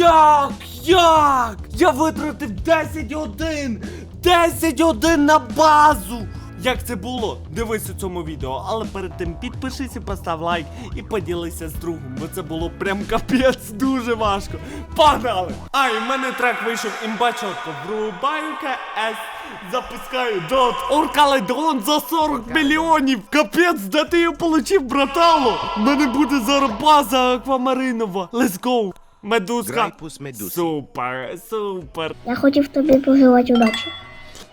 Як? Як? Я витратив 10 годин! 10 годин на базу! Як це було? Дивись у цьому відео, але перед тим підпишись і постав лайк і поділися з другом, бо це було прям капець дуже важко. Погнали! А, і в мене трек вийшов імба чітко. Врубаю КС, запускаю дот. Оркаледон за 40 мільйонів! Капець, де ти його получив, братало? У мене буде зараз база аквамаринова. Let's go! Медузка. Грайпус медузи. Супер, супер. Я хотів тобі пожелати удачі.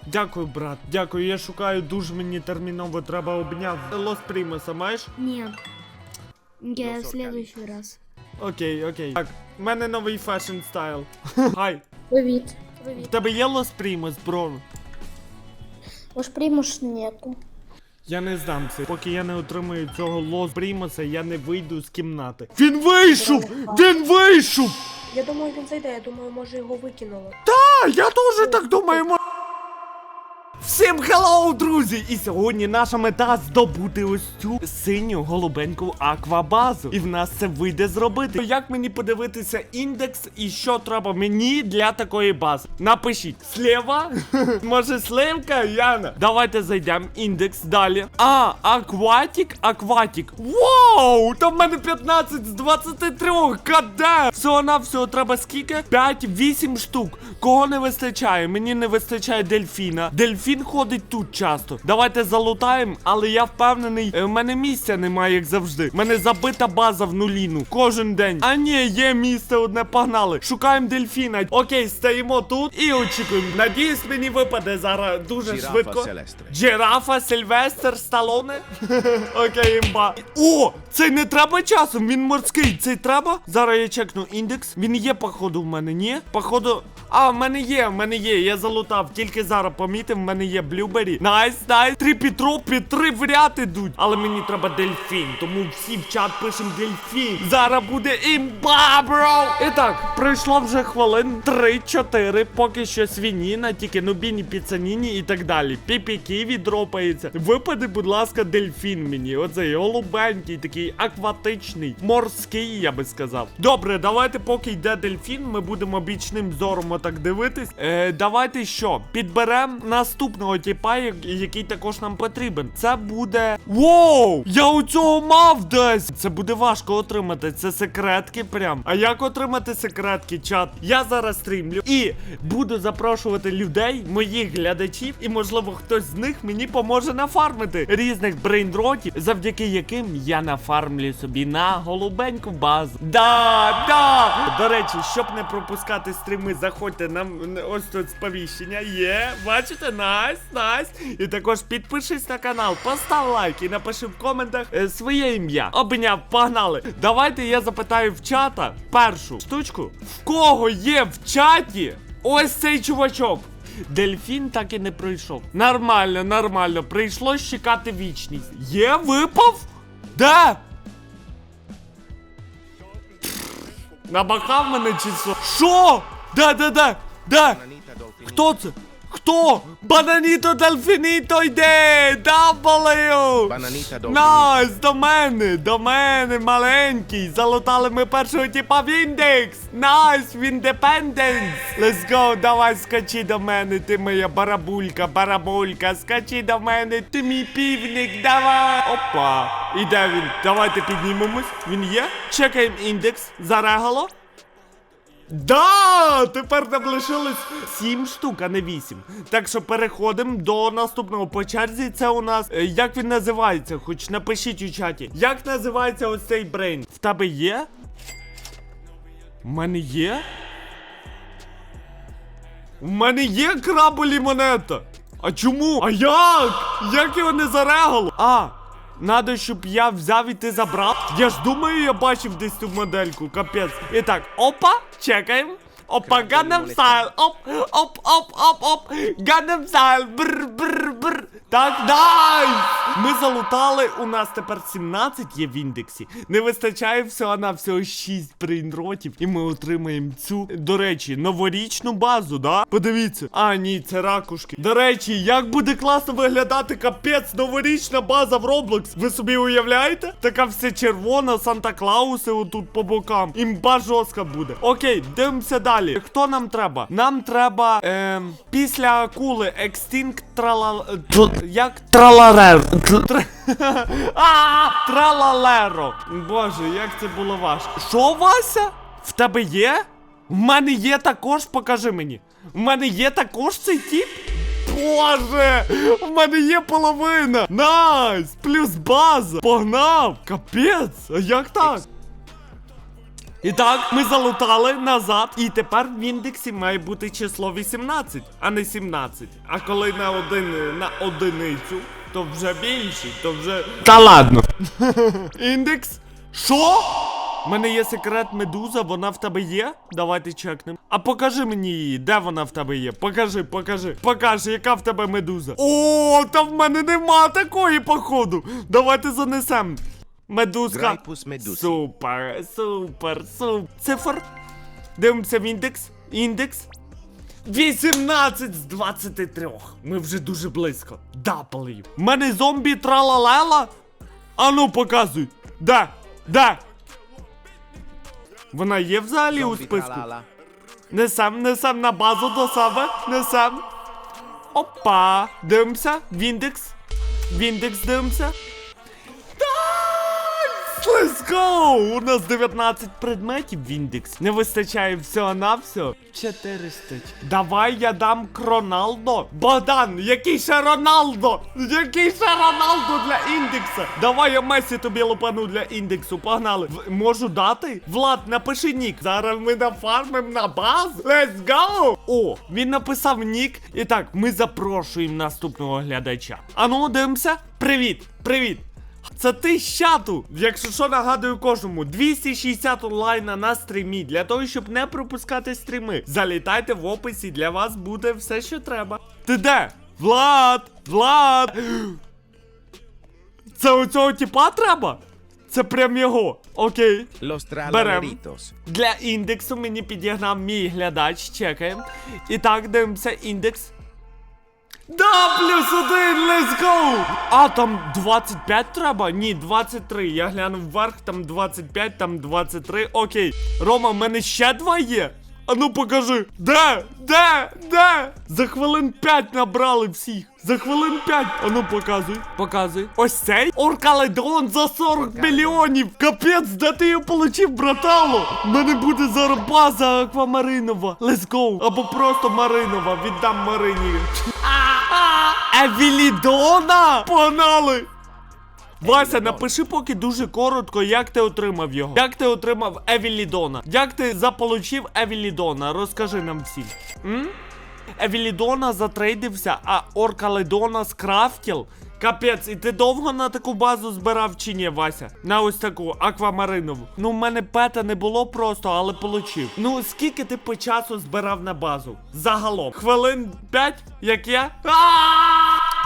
Дякую, брат. Дякую. Я шукаю дуже мені терміново треба обняв. Лос Примуса маєш? Нет. Я в следующий раз. Окей, окей. Так, в мене новий фешн стайл. Хай. Привіт. В тебе є Лос Примус, бро? Уж примуш нету. Я не здамся. Поки я не отримаю цього Лос Примаса, я не вийду з кімнати. Він вийшов! Він вийшов! Я думаю, він зайде, я думаю, може його викинуло. Та, я теж так думаю. мо- Всім хеллоу, друзі! І сьогодні наша мета здобути ось цю синю голубеньку аквабазу. І в нас це вийде зробити. Як мені подивитися індекс і що треба мені для такої бази? Напишіть слева, може сливка, Яна. Давайте зайдемо. Індекс далі. А, акватік, акватік. Вау! Там в мене 15 з 23. Каде? Всього на всього треба скільки? 5-8 штук. Кого не вистачає? Мені не вистачає дельфіна. Дельфін ходить тут часто. Давайте залутаємо, але я впевнений, е, в мене місця немає, як завжди. У мене забита база в нуліну. Кожен день. А ні, є місце одне, погнали. Шукаємо дельфіна. Окей, стоїмо тут і очікуємо. Надіюсь, мені випаде зараз дуже Жирафа швидко. Селестре. Джирафа, Сильвестр, Сталоне. Окей, імба. О, цей не треба часом, він морський. Цей треба? Зараз я чекну індекс. Він є, походу, в мене, ні? Походу. А, в мене є, в мене є. Я залутав. Тільки зараз помітив, в мене є блюбері. Найс, найс. Три підропи, три в ряд ідуть. Але мені треба дельфін. Тому всі в чат пишемо дельфін. Зараз буде імба, бро. І так, пройшло вже хвилин 3-4, поки що свініна, тільки нубіні піцаніні і так далі. Піпіки відропається. Випади, будь ласка, дельфін мені. Оцей голубенький, такий акватичний, морський, я би сказав. Добре, давайте, поки йде дельфін, ми будемо бічним зором отак дивитись. Е, давайте що? Підберемо наступного типа, який також нам потрібен. Це буде. Воу! Я у цього мав десь! Це буде важко отримати. Це секретки прям. А як отримати секретки, чат? Я зараз стрімлю і буду запрошувати людей, моїх глядачів, і можливо хтось з них мені поможе нафармити різних брейнротів, завдяки яким я нафармлю собі на голубеньку базу. Да, да! До речі, щоб не пропускати стріми, заходьте на ось тут сповіщення. Є, бачите, найс, найс. І також підпишись на канал, постав лайк і напиши в коментах е, своє ім'я. Обняв, погнали. Давайте я запитаю в чата першу штучку. В кого є в чаті ось цей чувачок? Дельфін так і не пройшов. Нормально, нормально. Прийшлось чекати вічність. Є, випав? Де? Набахав мене чи що? Що? Да, да, да, да. Хто це? Хто? Бананіто Дельфініто йде! W! Бананіта Долфіні. Найс, до мене, до мене, маленький. Залутали ми першого типа в індекс. Найс, в індепенденс. Let's go, давай скачи до мене, ти моя барабулька, барабулька. Скачи до мене, ти мій півник, давай. Опа. І де він? Давайте піднімемось. Він є? Чекаємо індекс. Зарегало. Да, тепер нам лишилось 7 штук, а не 8. Так що переходимо до наступного по черзі. Це у нас. е, Як він називається? Хоч напишіть у чаті. Як називається ось цей брейн? В тебе є? У мене є? У мене є краболі монета. А чому? А як? Як його не зарегало? А, надо, щоб я взяв і ти забрав. Я ж думаю, я бачив десь цю модельку, капець. І так, опа, чекаємо. Опа, Gangnam Style. Оп, оп, оп, оп, оп. Gangnam Style. Бр, бр, бр. Так, найс! Ми залутали, у нас тепер 17 є в індексі. Не вистачає всього на всього 6 брейнротів, і ми отримаємо цю, до речі, новорічну базу, да? Подивіться. А, ні, це ракушки. До речі, як буде класно виглядати капець новорічна база в Roblox. Ви собі уявляєте? Така все червона, Санта Клауси отут по бокам. Імба жорстка буде. Окей, дивимося далі. Хто нам треба? Нам треба ем, після акули Extinct трала... Як? Траларер. Тралалеро. Боже, як це було важко. Що, Вася? В тебе є? В мене є також, покажи мені. В мене є також цей тип? Боже! В мене є половина! Найс! Плюс база! Погнав! Капець! А як так? І так, ми залутали назад, і тепер в індексі має бути число 18, а не 17. А коли на один на одиницю, то вже більше, то вже. Та ладно. Індекс? Що? У мене є секрет медуза, вона в тебе є? Давайте чекнемо. А покажи мені її, де вона в тебе є? Покажи, покажи. Покажи, яка в тебе медуза. О, та в мене нема такої, походу. Давайте занесем. Медузка. Грайпус. Супер, супер, супер. Цифр. Дивимося в індекс. Індекс. 18 з 23. Ми вже дуже близько. W. У мене зомбі тралалела. Ану, показуй. Де? Де? Вона є взагалі у списку? tralala. Несем, несем на базу до себе. Несем. Опа. Дивимося. В індекс. В індекс дивимося. Let's go! У нас 19 предметів в індекс. Не вистачає всього на все. 400. Давай я дам Кроналдо. Богдан, який ще Роналдо? Який ще Роналдо для індекса? Давай я Месі тобі лупану для індексу. Погнали. В- можу дати? Влад, напиши нік. Зараз ми нафармим на баз. Let's go! О, він написав нік. І так, ми запрошуємо наступного глядача. Ану, дивимося. Привіт, привіт. Це ти з чату! Якщо що, нагадую кожному, 260 онлайна на стрімі. Для того, щоб не пропускати стріми. Залітайте в описі, для вас буде все, що треба. Ти де? Влад! Влад! Це у цього типа треба? Це прям його. Окей. Берем. Для індексу мені підігнав мій глядач. Чекаємо. І так, дивимося індекс. Да, плюс один, let's go! А, там 25 треба? Ні, 23. Я глянув вверх, там 25, там 23. Окей. Рома, в мене ще два є. А ну покажи. Де? Де? Де? За хвилин 5 набрали всіх. За хвилин 5. А ну показуй. Показуй. Ось цей Оркаледон за 40 мільйонів. Капець, де ти його получив, братало? У мене буде зараз база аквамаринова. Let's go. Або просто маринова. Віддам Марині. Евілідона! Погнали! Вася, напиши поки дуже коротко, як ти отримав його. Як ти отримав Евілідона? Як ти заполучив Евілідона? Розкажи нам всім. М? Евілідона затрейдився, а Оркаледона скрафтів. Капець, і ти довго на таку базу збирав чи ні, Вася? На ось таку аквамаринову. Ну, в мене пета не було просто, але получив. Ну, скільки ти по часу збирав на базу? Загалом. Хвилин 5, як я?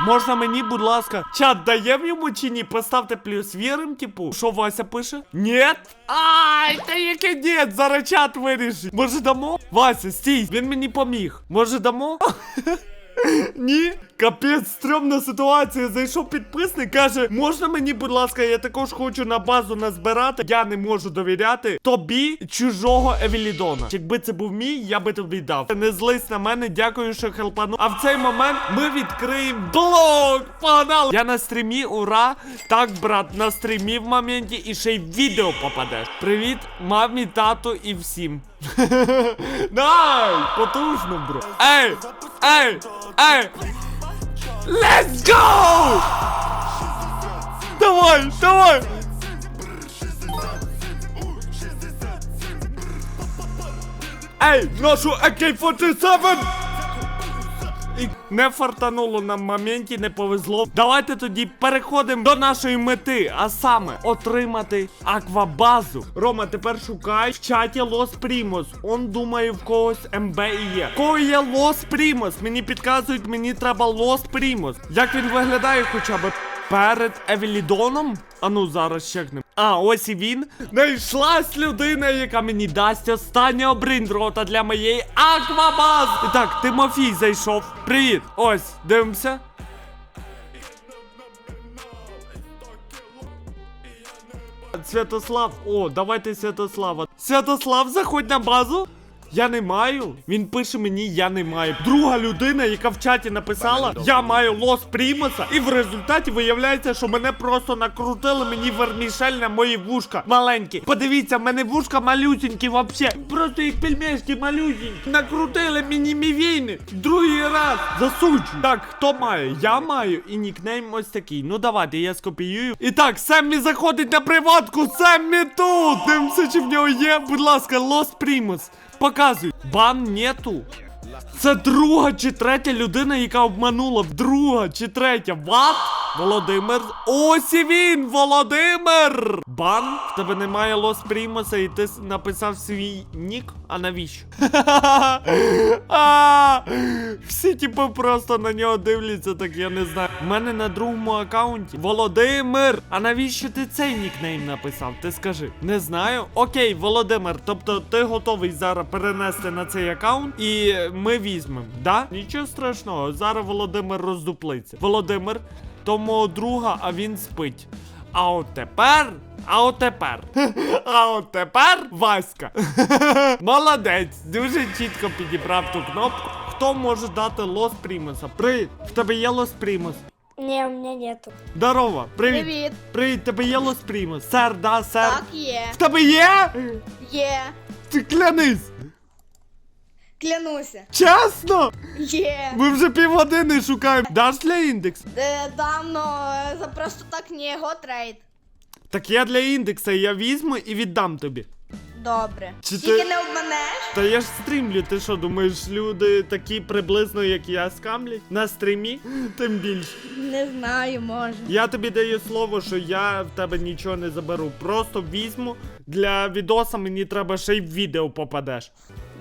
Можна мені, будь ласка, чат даєм йому чи ні? Поставте плюс вірим, типу. Що Вася пише? Нєт? Ай, та яке нєт, зараз чат вирішить. Може дамо? Вася, стій, він мені поміг. Може дамо? Ні, капець, стрьомна ситуація. Зайшов підписник, каже: можна мені, будь ласка, я також хочу на базу назбирати. Я не можу довіряти тобі чужого Евілідона. Якби це був мій, я би тобі дав. Не злись на мене, дякую, що хелпану. А в цей момент ми відкриємо блок. Погнали! Я на стрімі, ура! Так, брат, на стрімі в моменті і ще й відео попадеш. Привіт, мамі, тату і всім. Най! Потужно, бро. Ей! Ей! Ей! Let's go! Давай, давай! Ей, нашу AK-47! І не фартануло нам моменті, не повезло. Давайте тоді переходимо до нашої мети, а саме отримати аквабазу. Рома, тепер шукай в чаті Лос Примос. Он думає, в когось МБ і є. Кого є Лос Примос? Мені підказують, мені треба Лос Примос. Як він виглядає хоча б перед Евелідоном? А ну зараз чекнемо. А, ось і він. Знайшлась людина, яка мені дасть останній обриндрота для моєї аквабази. І так, Тимофій зайшов. Привіт. Ось, дивимося. Святослав, о, давайте Святослава. Святослав, заходь на базу. Я не маю. Він пише мені, я не маю. Друга людина, яка в чаті написала, я маю лос Примуса. І в результаті виявляється, що мене просто накрутили мені вермішель на мої вушка маленькі. Подивіться, в мене вушка малюсенькі вообще. Просто їх пельмешки малюсенькі. Накрутили мені мівійни. Другий раз. Засуджую. Так, хто має? Я маю і нікнейм ось такий. Ну давайте, я скопіюю. І так, Семмі заходить на приватку. Семмі тут. Дивимося, чи в нього є. Будь ласка, лос Примус. Показуй. Бан нету. Це друга чи третя людина, яка обманула. Друга чи третя. Ват? Володимир. Ось і він, Володимир! Бан, в тебе немає Лос Примуса, і ти написав свій нік? А навіщо? Всі типу просто на нього дивляться, так я не знаю. У мене на другому аккаунті Володимир. А навіщо ти цей нікнейм написав? Ти скажи. Не знаю. Окей, Володимир, тобто ти готовий зараз перенести на цей аккаунт, і ми візьмемо, да? Нічого страшного, зараз Володимир роздуплиться. Володимир, то мого друга, а він спить. А от тепер. А от тепер. А от тепер Васька. Молодець. Дуже чітко підібрав ту кнопку. Хто може дати лос Примуса? Привіт, в тебе є лос Примус. Не, у меня нету. Здорово, привіт. Привіт. Привіт, тебе є лос Примус. Сер, да, сер. Так, є. В тебе є? Є. Ти клянись. Клянуся. Чесно? Є. Ми вже півгодини шукаємо. Даш для індекс? Е, Давно е, за просто так ні, го трейд. Так я для індекса, я візьму і віддам тобі. Добре. Чи ти- Тільки не обманеш? Та я ж стрімлю, ти що думаєш, люди такі приблизно, як я, скамлять? На стрімі? Тим більше. Не знаю, може. Я тобі даю слово, що я в тебе нічого не заберу. Просто візьму для відоса мені треба ще й в відео попадеш.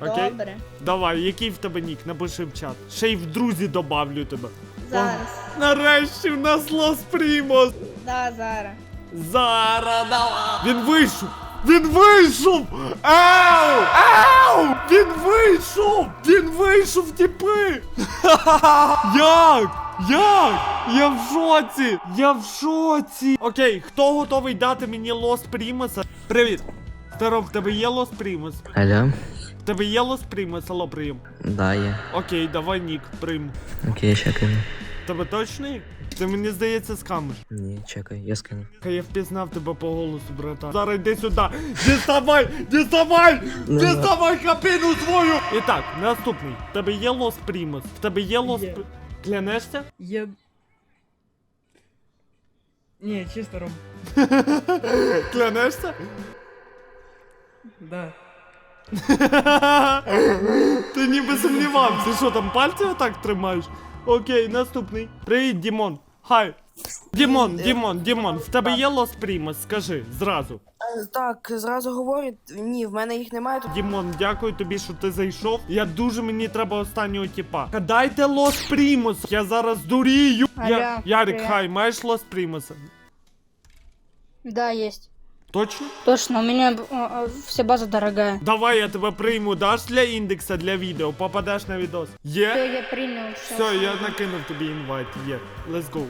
Окей? Добре. Давай, який в тебе нік? Напиши в чат. Ще й в друзі добавлю тебе. Зараз. О, нарешті в нас Лос Примос. Да, зараз. Зараз давай. Він вийшов! Він вийшов! Ау! Ау! Він вийшов! Він вийшов, тіпи! Як? Як? Я в шоці! Я в шоці! Окей, хто готовий дати мені Лос Примуса? Привіт! Здоров, в тебе є Лос Примус? Алло? В тебе є Лос Примус, алло, прийом. Да, є. Окей, давай нік, прийму. Окей, чекаю. В Тебе точно є? Ти мені здається скамиш. Ні, чекай, я скину. Ка я впізнав тебе по голосу, брата. Зараз йди сюди. Діставай! Діставай! Не Діставай капіну свою! І так, наступний. В тебе є лос Примус. В тебе є лос Є. Пр- Клянешся? Я... Не, чисто, Ром. Клянешся? Да. Ти ніби сумнівався. Що там пальці отак тримаєш? Окей, наступний. Привіт, Дімон. Хай. Дімон, Дімон, Дімон, в тебе є лос Примус? Скажи зразу. Е, Так, зразу говорю, ні, в мене їх немає. Тут Дімон, дякую тобі, що ти зайшов. Я дуже мені треба останнього типа. Дайте лос Примус. Я зараз дурію. Я... Алло, Ярик, привіт. хай, маєш лос Примуса? Да, есть. Точно? Точно, у меня э, вся база дорогая. Давай я тебе прийму, даш для індекса для відео, попадеш на відос. Є? я принял. Все, я накинув тобі інвайт. Є. Let's go.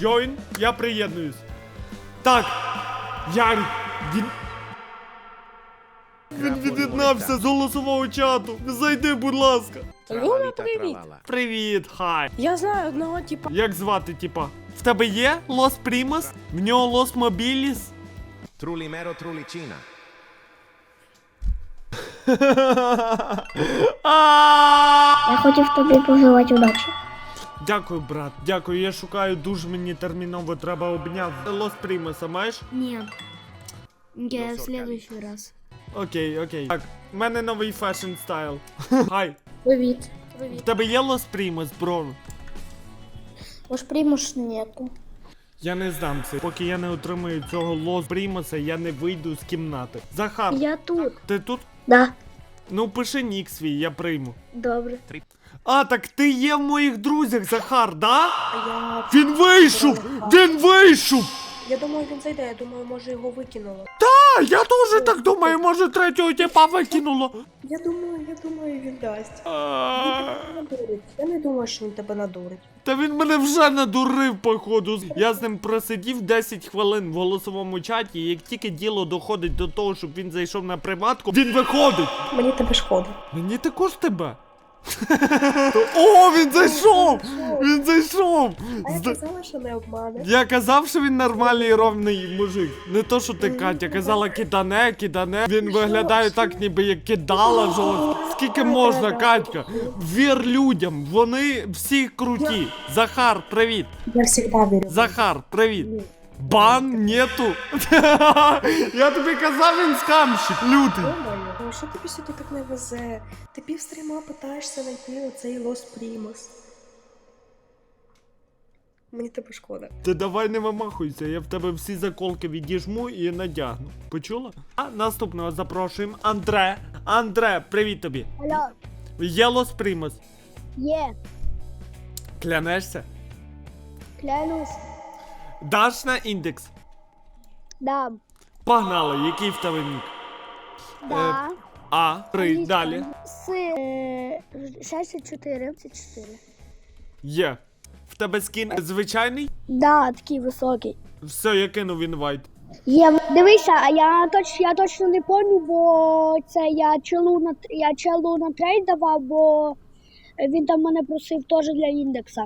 Join, я приєднуюсь. Так. Ярик, він... Він від'єднався з голосового чату. Зайди, будь ласка. Люля, привіт! Привіт, хай. Я знаю одного типа. Як звати, типа? В тебе є Лос Примус? В нього Лос Мобіліс? Trulimero Trulicina. Я хотів тобі пожелати удачі. Дякую, брат. Дякую. Я шукаю дуже мені терміново треба обняти. Лос Примуса маєш? Нет. Я в следующий раз. Окей, окей. Так, в мене новий фешн стайл. Хай. Привіт. В тебе є Лос Примус, бро? Уж примуш нету. Я не здамся. Поки я не отримаю цього Лос Примаса, я не вийду з кімнати. Захар, Я тут. ти тут? Да. Ну пиши нік свій, я прийму. Добре. А, так ти є в моїх друзях, Захар, да? А я. Він вийшов! Він вийшов! Я думаю, він зайде, я думаю, може його викинуло. А, я теж так думаю, може третього тіпа викинуло. Я думаю, я думаю, він дасть. А, Він тебе надурить. Я не думаю, що він тебе надурить. Та він мене вже надурив, походу. Я з ним просидів 10 хвилин в голосовому чаті, і як тільки діло доходить до того, щоб він зайшов на приватку, він виходить. Мені тебе шкода. Мені також тебе. О, він зайшов! Він зайшов! А я Зда- казала, що не обмане. Я казав, що він нормальний і ровний мужик. Не то, що ти Катя казала кидане, кидане. Він виглядає так, ніби як кидала жорстко. Скільки можна, Катька? Вір людям, вони всі круті. Захар, привіт. Я завжди вірю. Захар, привіт. Бан нету. Я тобі казав, він скамщик, лютий. Думаю, що тобі сюди так не везе? Ти півстріма питаєшся знайти оцей Лос Примус. Мені тебе шкода. Ти давай не вимахуйся, я в тебе всі заколки відіжму і надягну. Почула? А наступного запрошуємо Андре. Андре, привіт тобі. Алло. Єлос Примус. Є. Клянешся? Клянусь. Даш на індекс. Дам. Погнали, який в тебе нік? Да. А, три, далі. С е, 64. 64. Є. В тебе скін звичайний? Да, такий високий. Все, я кинув інвайт. Є, дивися, а я точ, я точно не пам'ятаю, бо це я челу на я челу на трейд давав, бо він там мене просив теж для індекса.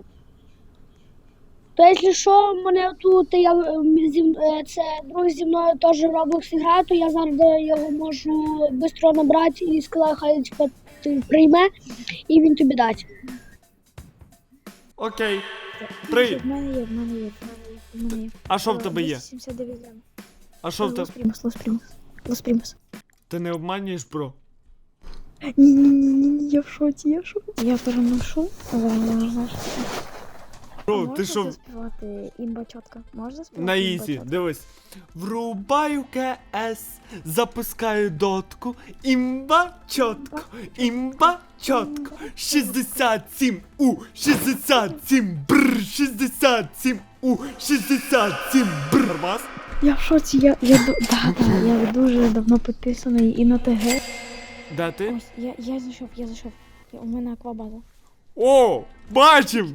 То якщо що, мене тут я е, зі е, це друг зі мною теж Roblox грає, то я зараз його можу швидко набрати і сказати, хай типа, ти прийме, і він тобі дасть. Окей. Три. В мене є, в мене є, в мене є. А що в тебе є? 79 грам. А що в тебе? Лос Примус, Лос Примус. Лос Примус. Ти не обманюєш, бро? Ні-ні-ні, я в шоці, я в шоці. Я переношу. Ой, я не знаю, що це. Бро, Можна ти що? заспівати імба чітко? Можна заспівати На ізі, дивись. Врубаю КС, запускаю дотку, імба чотко, імба чотко, 67 у, 67 бр, 67 у, 67 бр. Я в шоці, я, я, ду- да, да, я дуже давно підписаний і на ТГ. Де ти? Ось, я, я зайшов, я зайшов. Я- У мене аквабаза. О, бачив!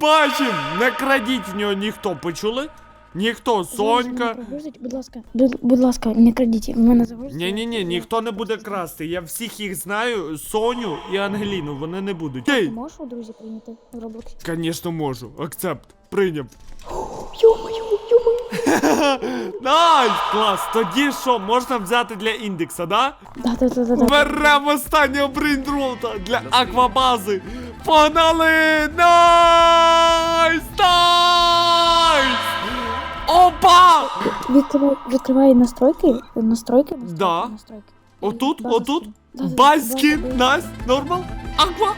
Бачив! Не крадіть в нього ніхто, почули? Ніхто, Сонька. будь ласка, будь, будь ласка, не крадіть, в мене загрузить. Ні, ні, ні, ніхто не буде красти. Я всіх їх знаю, Соню і Ангеліну, вони не будуть. Ей! Можеш у друзі прийняти в Роблоксі? Звісно, можу. Акцепт. Прийняв. Йо-моє, йо-моє. Найс! Клас! Тоді що, можна взяти для індекса, да? Да, да, да, да, да. Беремо останнього брейндрота для аквабази. Погнали! Найс! Найс! Опа! Відкривай, відкривай настройки, настройки, настройки, Да. настройки. Отут, Базовські. отут. Да, да, да, Баскін, найс, нормал, аква.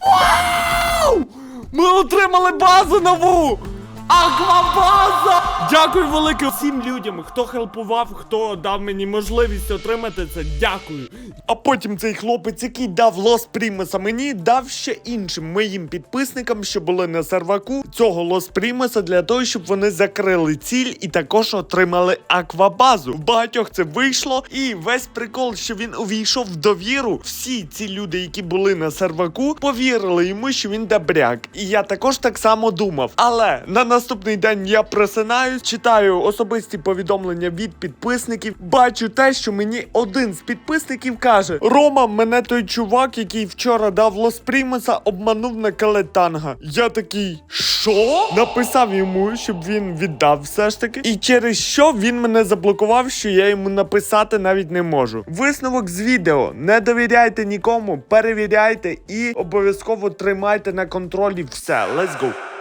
Вау! Ми отримали базу нову! Аквабаза! Дякую велике всім людям, хто хелпував, хто дав мені можливість отримати це. Дякую. А потім цей хлопець, який дав Лос Примеса мені, дав ще іншим моїм підписникам, що були на серваку цього Лос Примеса для того, щоб вони закрили ціль і також отримали аквабазу. В багатьох це вийшло, і весь прикол, що він увійшов в довіру. Всі ці люди, які були на серваку, повірили йому, що він добряк. І я також так само думав. Але на наступний день я просинаюсь, читаю особисті повідомлення від підписників. Бачу те, що мені один з підписників каже: Рома, мене той чувак, який вчора дав Лос Примеса, обманув на Калетанга. Я такий, що? Написав йому, щоб він віддав все ж таки. І через що він мене заблокував, що я йому написати навіть не можу. Висновок з відео: не довіряйте нікому, перевіряйте і обов'язково тримайте на контролі все. Let's go.